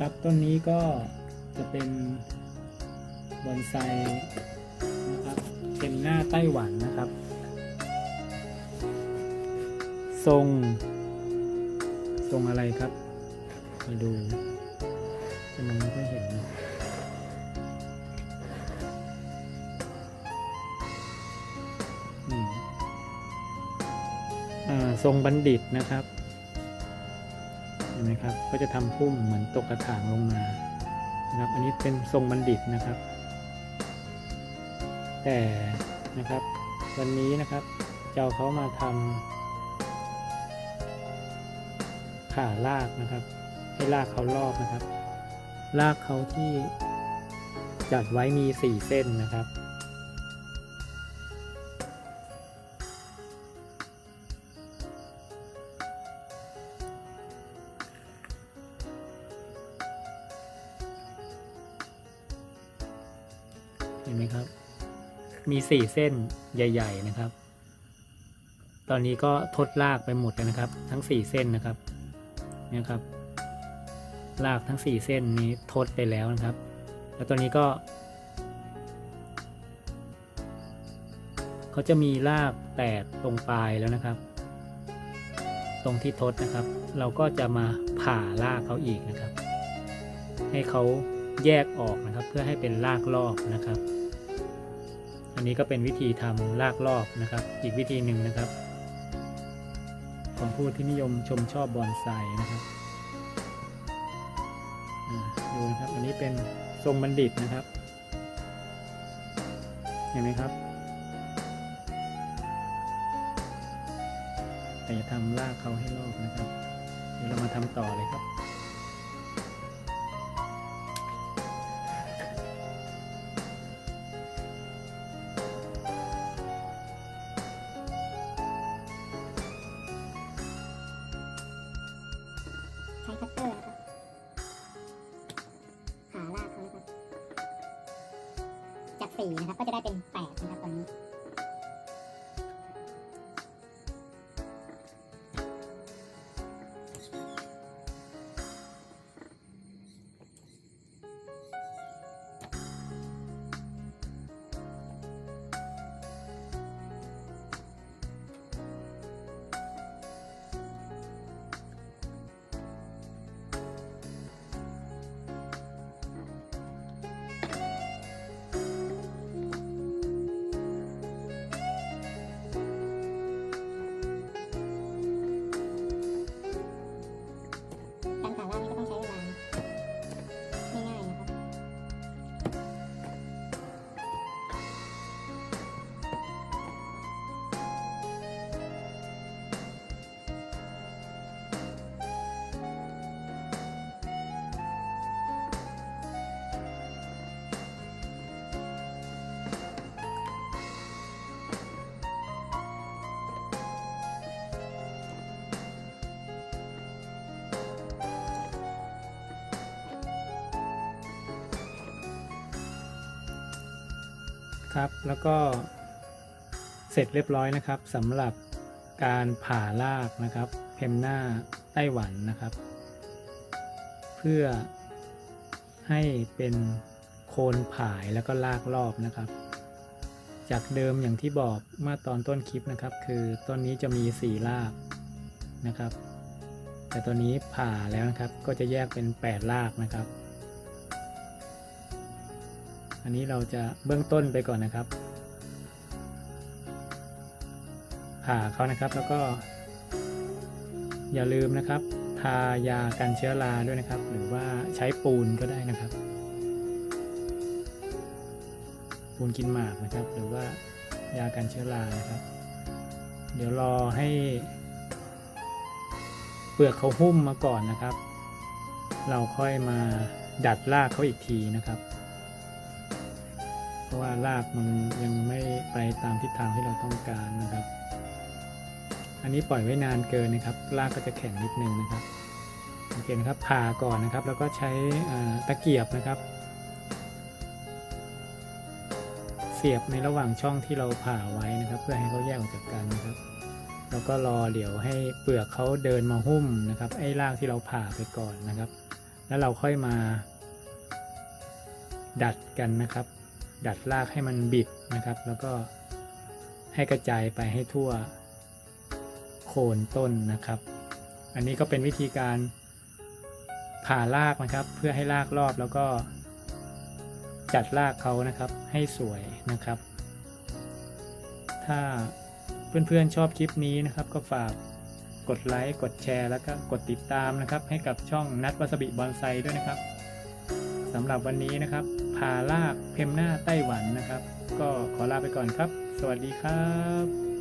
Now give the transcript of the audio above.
ครับต้นนี้ก็จะเป็นบอนไซนะครับเป็นหน้าไต้หวันนะครับ ทรง ทรงอะไรครับ มาดูจะมองไม่ค่อยเห็นนะนี่ทรงบัณฑิตนะครับ เห็นไหมครับ ก็จะทำพุ่มเหมือนตกกระถางลงมานะครับ อันนี้เป็นทรงบัณฑิตนะครับ แต่นะครับ วันนี้นะครับจะเอาเขามาทำผ่ารากนะครับ ให้รากเขารอบนะครับรากเขาที่จัดไว้มีสี่เส้นนะครับ เห็นไหมครับ มีสี่เส้นใหญ่ ๆนะครับ ตอนนี้ก็ทดรากไปหมดแล้วนะครับ ทั้งสี่เส้นนะครับเนี่ยครับรากทั้งสี่เส้นนี้ทดไปแล้วนะครับ แล้วตัวนี้ก็เขาจะมีรากแตกตรงปลายแล้วนะครับ ตรงที่ทดนะครับ เราก็จะมาผ่ารากเขาอีกนะครับ ให้เขา แยกออกนะครับ เพื่อให้เป็นรากรอบนะครับ อันนี้ก็เป็นวิธีทำรากรอบนะครับ อีกวิธีหนึ่งนะครับ ของผู้ที่นิยมชมชอบบอนไซนะครับดูนะครับ อันนี้เป็นทรงบัณฑิตนะครับ เห็นไหมครับแต่จะทำรากเขาให้รอบนะครับ เดี๋ยวเรามาทำต่อเลยครับ ช้คัตเตอร์นะครับขาลากเขานะครับจากสี่นะครับก็จะได้เป็นแปดนะครับตอนนี้ ครับ แล้วก็เสร็จเรียบร้อยนะครับสำหรับการผ่ารากนะครับ เพมหน้าไต้หวันนะครับ เพื่อให้เป็นโคนผายแล้วก็รากรอบนะครับ จากเดิมอย่างที่บอกเมื่อตอนต้นคลิปนะครับ คือต้นนี้จะมีสี่รากนะครับ แต่ตัวนี้ผ่าแล้วนะครับก็จะแยกเป็นแปดรากนะครับ อันนี้เราจะเบื้องต้นไปก่อนนะครับ ผ่าเขานะครับแล้วก็ อย่าลืมนะครับ ทายากันเชื้อราด้วยนะครับ หรือว่าใช้ปูนก็ได้นะครับ ปูนกินหมากนะครับ หรือว่ายากันเชื้อรานะครับ เดี๋ยวรอให้เปลือกเขาหุ้มมาก่อนนะครับ เราค่อยมาดัดรากเขาอีกทีนะครับ ราะว่ารากมันยังไม่ไปตามทิศทางที่เราต้องการนะครับ อันนี้ปล่อยไว้นานเกินนะครับ รากก็จะแข็งนิดนึงนะครับโอเคนะครับผ่าก่อนนะครับ แล้วก็ใช้ตะเกียบนะครับ เสียบในระหว่างช่องที่เราผ่าไว้นะครับ เพื่อให้เขาแยกออกจากกันนะครับ แล้วก็รอเดี๋ยวให้เปลือกเขาเดินมาหุ้มนะครับ ไอ้รากที่เราผ่าไปก่อนนะครับ แล้วเราค่อยมาดัดกันนะครับ ดัดรากให้มันบิดนะครับ แล้วก็ให้กระจายไปให้ทั่วโคนต้นนะครับ อันนี้ก็เป็นวิธีการผ่ารากนะครับ เพื่อให้รากรอบแล้วก็จัดรากเขานะครับให้สวยนะครับ ถ้าเพื่อนๆชอบคลิปนี้นะครับ ก็ฝากกดไลค์กดแชร์ แล้วก็กดติดตามนะครับ ให้กับช่องนัดวัสบิบอนไซด้วยนะครับสำหรับวันนี้นะครับ ผาลากเพมหน้าไต้หวันนะครับ ก็ขอลาไปก่อนครับ สวัสดีครับ